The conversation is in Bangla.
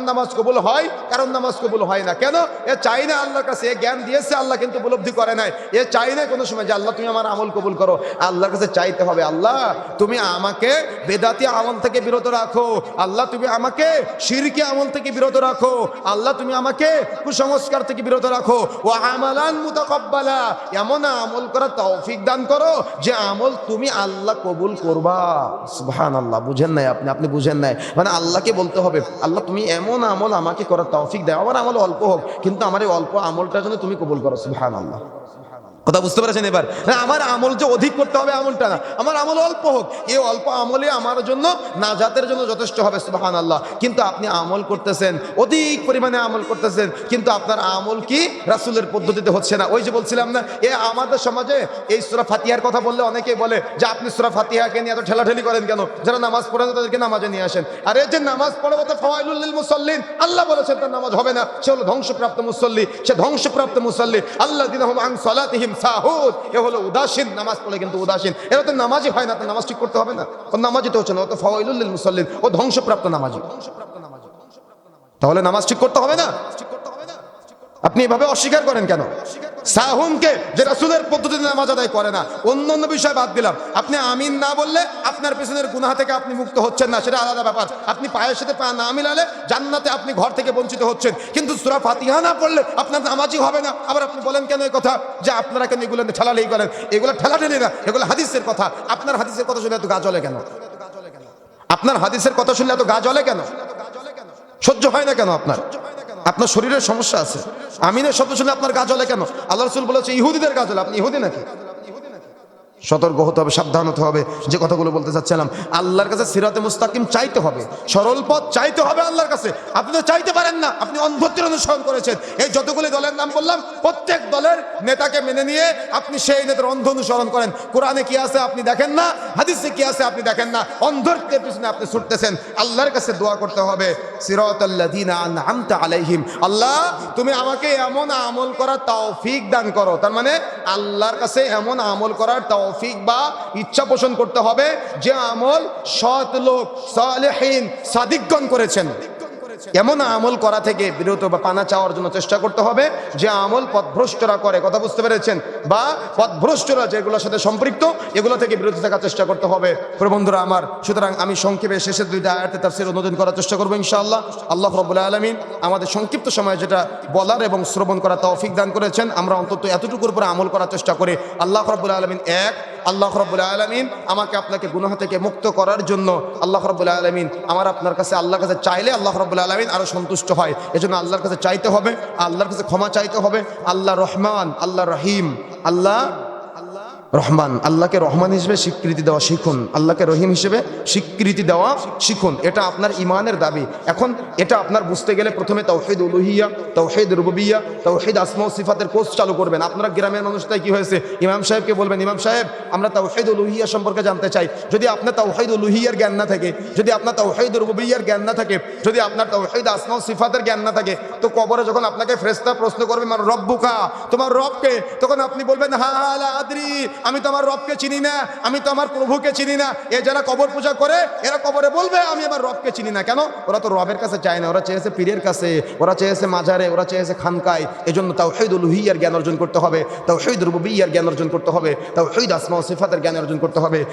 নামাজ কবুল হয়, কারণ নামাজ কবুল হয় না। কেন? এ চাই না আল্লাহর কাছে এ জ্ঞান দিয়েছে, আল্লাহ কিন্তু উপলব্ধি করে নাই। এ চাই না কোনো সময় যে, আল্লাহ, তুমি আমার আমল কবুল করো। আল্লাহর কাছে চাইতে হবে, আল্লাহ, তুমি আমাকে বেদাতি আমল থেকে বিরত রাখো। আল্লাহ, তুমি আমাকে শিরকি আমল থেকে বিরত রাখো। আল্লাহ, তুমি আমাকে কুসংস্কার থেকে বিরত রাখো। ও আমালান মুতাকাব্বালা, এমন আমল করার তৌফিক দান করো যে, আমল তুমি আল্লাহ কবুল করবা। সুবহানাল্লাহ, বুঝেন নাই আপনি? আপনি বুঝেন নাই? মানে আল্লাহকে বলতে হবে, আল্লাহ, তুমি এমন আমল আমাকে করার তৌফিক দেয়। আমার আমল অল্প হোক, কিন্তু আমার এই অল্প আমলটার জন্য তুমি কবুল করো, সুবহানাল্লাহ। কথা বুঝতে পারছেন এবার? না, আমার আমল যে অধিক করতে হবে আমলটা না। আমার আমল অল্প হোক। এই অল্প আমলে আমার জন্য নাজাতের জন্য যথেষ্ট হবে সুবাহান আল্লাহ কিন্তু আপনি আমল করতেছেন, অধিক পরিমাণে আমল করতেছেন, কিন্তু আপনার আমল কি রাসুলের পদ্ধতিতে হচ্ছে না। ওই যে বলছিলাম না, এ আমাদের সমাজে এই সুরা ফাতিহার কথা বললে অনেকেই বলে, যে আপনি সুরা ফাতিহাকে নিয়ে এত ঠেলাঠেলি করেন কেন? যারা নামাজ পড়েন তাদেরকে নামাজে নিয়ে আসেন। আর এই যে নামাজ পড়ে তো ফওয়াইলুল মুসল্লিন, আল্লাহ বলেছেন তার নামাজ হবে না। সে হলো ধ্বংসপ্রাপ্ত মুসল্লি। সে ধ্বংসপ্রাপ্ত মুসল্লি। আল্লাহ দিন আং সলাতিহিম সাহুদ। এ হলো উদাসীন, নামাজ পড়ে কিন্তু উদাসীন। এরা তো নামাজই হয় না, তো নামাজ ঠিক করতে হবে না। ও নামাজই তো হচ্ছে না, ও তো ফাওয়াইলুল মুসল্লিন, ও ধ্বংসপ্রাপ্ত নামাজি। তাহলে নামাজ ঠিক করতে হবে না? আপনি এভাবে অস্বীকার করেন কেন? সাহুমকে যে রাসুলের পদ্ধতিতে নামাজ আদায় করে না অন্য অন্য বিষয় বাদ দিলাম। আপনি আমিন না বললে আপনার পেছনের গুনাহ থেকে আপনি মুক্ত হচ্ছেন না, সেটা আলাদা ব্যাপার। আপনি পায়ের সাথে পা না মিলালে জান্নাতে আপনি ঘর থেকে বঞ্চিত হচ্ছেন। কিন্তু সূরা ফাতিহা না পড়লে আপনার নামাজই হবে না। আবার আপনি বলেন কেন এই কথা? যে আপনারা কেন এগুলো ঠেলালেই করেন? এগুলো ঠেলাঠেলি না, এগুলো হাদিসের কথা। আপনার হাদিসের কথা শুনে এত গা জ্বলে কেন? আপনার হাদিসের কথা শুনলে এত গা জ্বলে কেন? সহ্য হয় না কেন আপনার? আপনার শরীরের সমস্যা আছে। আমিনের শব্দ শুনে আপনার গা জ্বলে কেন? আল্লাহ রসুল বলেছে, ইহুদিদের গা জ্বলে। আপনি ইহুদি নাকি? সতর্ক হতে হবে, সাবধান হতে হবে। যে কথাগুলো বলতে চাচ্ছিলাম, আল্লাহর কাছে সিরাতে মুস্তাকিম চাইতে হবে, সরল পথ চাইতে হবে আল্লাহর কাছে। আপনি তো চাইতে পারেন না, আপনি অন্ধত্বের অনুসরণ করেছেন। এই যতগুলি দলের নাম বললাম, প্রত্যেক দলের নেতাকে মেনে নিয়ে আপনি সেই নেতার অন্ধ অনুসরণ করেন। কোরআনে কি আছে আপনি দেখেন না, হাদিসে কি আছে আপনি দেখেন না, অন্ধত্বের পিছনে আপনি ছুটতেছেন। আল্লাহর কাছে দোয়া করতে হবে, সিরাতাল্লাযীনা আনআমতা আলাইহিম। আল্লাহ, তুমি আমাকে এমন আমল করার তৌফিক দান করো। তার মানে আল্লাহর কাছে এমন আমল করার তৌফিক বা ইচ্ছা পোষণ করতে হবে। যে আমল সৎ লোক সালেহীন সাদিকগণ করেছেন। এমন আমল করা থেকে বিরত বা পানা চাওয়ার জন্য চেষ্টা করতে হবে, যে আমল পথভ্রষ্টরা করে। কথা বুঝতে পেরেছেন? বা পথভ্রষ্টরা যেগুলোর সাথে সম্পৃক্ত, এগুলো থেকে বিরত থাকার চেষ্টা করতে হবে। প্রিয় বন্ধুরা আমার, সুতরাং আমি সংক্ষেপে শেষের দুইটা আয়াতে তাফসীর অনুদিন করার চেষ্টা করব ইনশাআল্লাহ। আল্লাহ রব্বুল আলমিন আমাদের সংক্ষিপ্ত সময়ে যেটা বলার এবং শ্রবণ করা তৌফিক দান করেছেন, আমরা অন্তত এতটুকুর উপরে আমল করার চেষ্টা করি। আল্লাহ রব্বুল আলমিন এক আল্লাহ রব্বুল আলমিন আমাকে আপনাকে গুনাহ থেকে মুক্ত করার জন্য আল্লাহ রব্বুল আলমিন আমার আপনার কাছে আল্লাহর কাছে চাইলে আল্লাহ রব্বুল আলমিন আরও সন্তুষ্ট হয়। এজন্য আল্লাহর কাছে চাইতে হবে, আল্লাহর কাছে ক্ষমা চাইতে হবে। আল্লাহ রহমান আল্লাহ রহিম, আল্লাহ রহমান, আল্লাহকে রহমান হিসেবে স্বীকৃতি দেওয়া শিখুন। আল্লাহকে রহিম হিসেবে স্বীকৃতি দেওয়া শিখুন। এটা আপনার ইমানের দাবি। এখন এটা আপনার বুঝতে গেলে প্রথমে তৌহিদ উলুহিয়া তৌহিদ রুববিয়া তৌহিদ আসমা সিফাতের কোর্স চালু করবেন। আপনারা গ্রামের মানুষটাই কি হয়েছে? ইমাম সাহেবকে বলবেন, ইমাম সাহেব, আমরা তৌহিদ উলুহিয়া সম্পর্কে জানতে চাই। যদি আপনার তৌহিদ উলুহিয়ার জ্ঞান না থাকে, যদি আপনার তৌহিদ রুববিয়ার জ্ঞান না থাকে, যদি আপনার তৌহিদ আসমা সিফাতের জ্ঞান না থাকে, তো কবরে যখন আপনাকে ফ্রেস্তা প্রশ্ন করবে মানে রব্বুকা তোমার রবকে? তখন আপনি বলবেন, হা হা আদ্রি। আমি তো আমার রবকে চিনি না, আমি তো আমার প্রভুকে চিনি না। এ যারা কবর পূজা করে, এরা কবরে বলবে, আমি আমার রবকে চিনি না। কেন? ওরা তো রবের কাছে চায় না, ওরা চেয়েছে পীরের কাছে, ওরা চেয়েছে মাঝারে ওরা চেয়েছে খানকায়। জন্য তাও হৈদুল হুইয়ার জ্ঞান অর্জন করতে হবে তাও হৈদ রুবিয়ার জ্ঞান অর্জন করতে হবে তাও হৈদ আসমা সিফাতের জ্ঞান অর্জন করতে হবে।